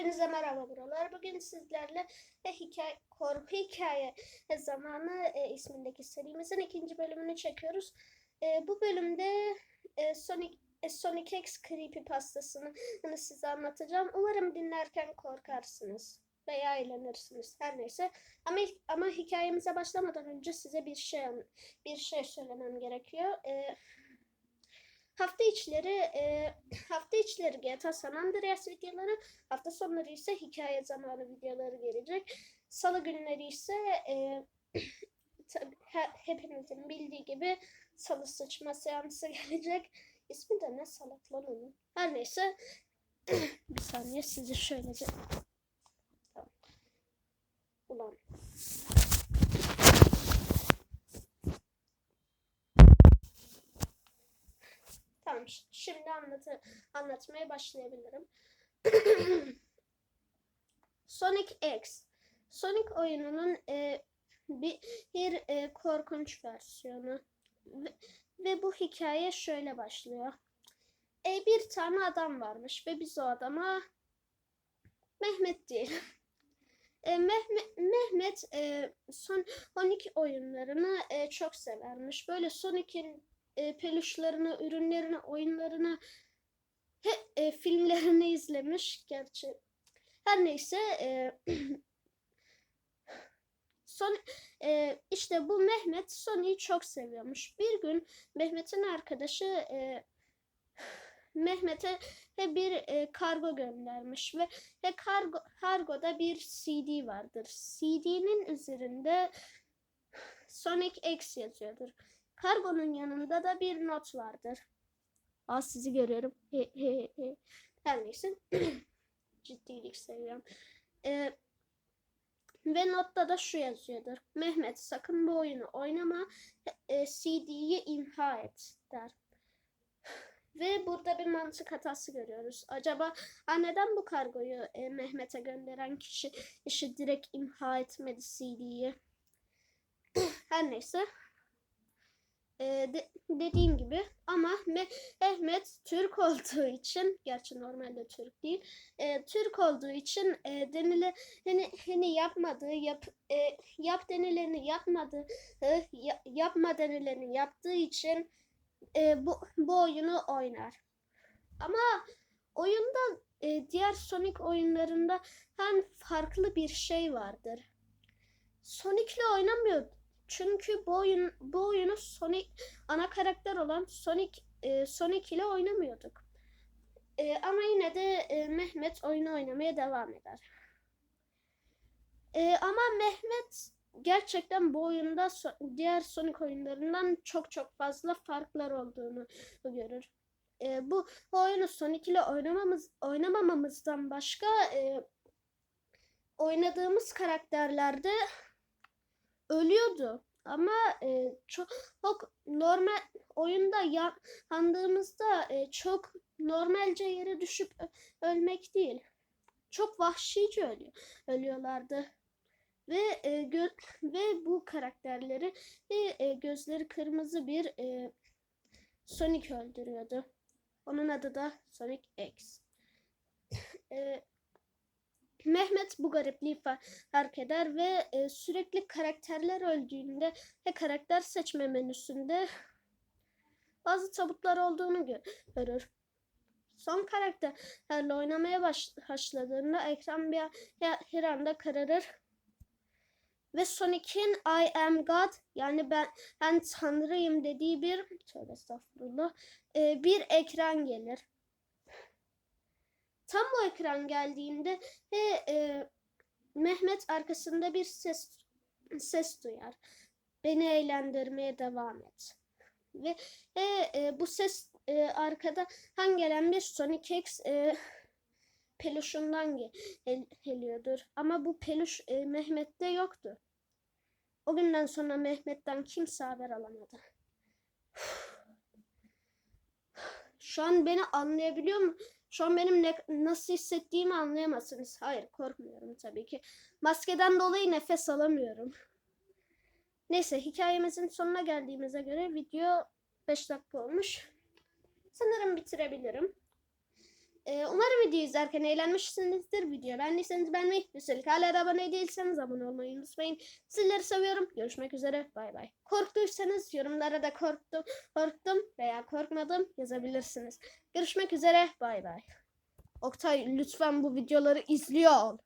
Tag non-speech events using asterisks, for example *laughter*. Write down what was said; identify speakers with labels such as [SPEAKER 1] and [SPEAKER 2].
[SPEAKER 1] Hepinize merhaba buralar. Bugün sizlerle e, hikaye, korku hikaye zamanı e, ismindeki serimizin ikinci bölümünü çekiyoruz. E, bu bölümde e, Sonic e, Sonic X Creepypastasını hani size anlatacağım. Umarım dinlerken korkarsınız veya eğlenirsiniz. Her neyse. Ama ama hikayemize başlamadan önce size bir şey bir şey söylemem gerekiyor. E, Hafta içleri e, hafta içleri GTA San Andreas videoları, hafta sonları ise hikaye zamanı videoları gelecek. Salı günleri ise e, *clears throat* tabii he- hepinizin bildiği gibi salı sıçma seansı *laughs* gelecek. İsmi de ne salak lan onun. Her neyse *clears throat* bir saniye sizi şöylece tamam. Ulan Tamam ş- şimdi anlatı anlatmaya başlayabilirim. *clears throat* Sonic X. Sonic oyununun e, bir, bir e, korkunç versiyonu. Ve, ve bu hikaye şöyle başlıyor. E, bir tane adam varmış ve biz o adama Mehmet diyelim. *laughs* E, Mehmet, Mehmet e, Son- Sonic oyunlarını e, çok severmiş. Böyle Sonic'in e, peluşlarını, ürünlerini, oyunlarını, he, e, filmlerini izlemiş gerçi. Her neyse e, *clears throat* son e, işte bu Mehmet Sony'yi çok seviyormuş. Bir gün Mehmet'in arkadaşı e, Mehmet'e bir e, kargo göndermiş ve ve kargo kargoda bir CD vardır. CD'nin üzerinde Sonic X yazıyordur. Kargonun yanında da bir not vardır. Aa sizi görüyorum. He, he, he. Her neyse. *clears throat* Ciddilik seviyorum. Ee, ve notta da şu yazıyordur. Mehmet sakın bu oyunu oynama. E, CD'yi imha et der. *sighs* Ve burada bir mantık hatası görüyoruz. Acaba ha, neden bu kargoyu e, Mehmet'e gönderen kişi işi direkt imha etmedi CD'yi? *clears throat* Her neyse e, de- dediğim gibi ama Me- Mehmet Türk olduğu için gerçi normalde Türk değil e, Türk olduğu için e, denile hani, hani yapmadığı yap e, yap denileni yapmadığı e, ya- yapma denileni yaptığı için e, bu bu oyunu oynar. Ama oyunda e, diğer Sonic oyunlarında hem farklı bir şey vardır. Sonic'le oynamıyor çünkü bu oyun bu oyunu Sonic ana karakter olan Sonic e, Sonic ile oynamıyorduk. E, ama yine de e, Mehmet oyunu oynamaya devam eder. E, ama Mehmet gerçekten bu oyunda diğer Sonic oyunlarından çok çok fazla farklar olduğunu görür. E, bu, bu oyunu Sonic ile oynamamız oynamamamızdan başka e, oynadığımız karakterlerde ölüyordu. Ama e, çok, çok normal oyunda ya- yandığımızda e, çok normalce yere düşüp ölmek değil. Çok vahşice ölüyor, ölüyorlardı. Ve e, gö- ve bu karakterleri e, e, gözleri kırmızı bir e, Sonic öldürüyordu. Onun adı da Sonic X. *laughs* E, Mehmet bu garipliği fa- fark eder ve e, sürekli karakterler öldüğünde ve karakter seçme menüsünde bazı tabutlar olduğunu gö- görür. Son karakterlerle oynamaya baş- başladığında ekran bir, bir anda kararır ve Sonic'in I am God yani ben, ben tanrıyım dediği bir tövbe estağfurullah e, bir ekran gelir. Tam bu ekran geldiğinde ve e, Mehmet arkasında bir ses ses duyar. Beni eğlendirmeye devam et. Ve e, e, bu ses e, arkada han gelen bir Sonic X e, peluşundan ge- gel- geliyordur. Ama bu peluş e, Mehmet'te yoktu. O günden sonra Mehmet'ten kimse haber alamadı. *sighs* Şu an beni anlayabiliyor mu? Şu an benim ne, nasıl hissettiğimi anlayamazsınız. Hayır korkmuyorum tabii ki. Maskeden dolayı nefes alamıyorum. Neyse hikayemizin sonuna geldiğimize göre video 5 dakika olmuş. Sanırım bitirebilirim. Ee, umarım video izlerken eğlenmişsinizdir. Video beğendiyseniz beğenmeyi, üstelik hala abone değilseniz abone olmayı unutmayın. Sizleri seviyorum. Görüşmek üzere. Bay bay. Korktuysanız yorumlara da korktum, korktum veya korkmadım yazabilirsiniz. Görüşmek üzere. Bay bay. Oktay lütfen bu videoları izliyor.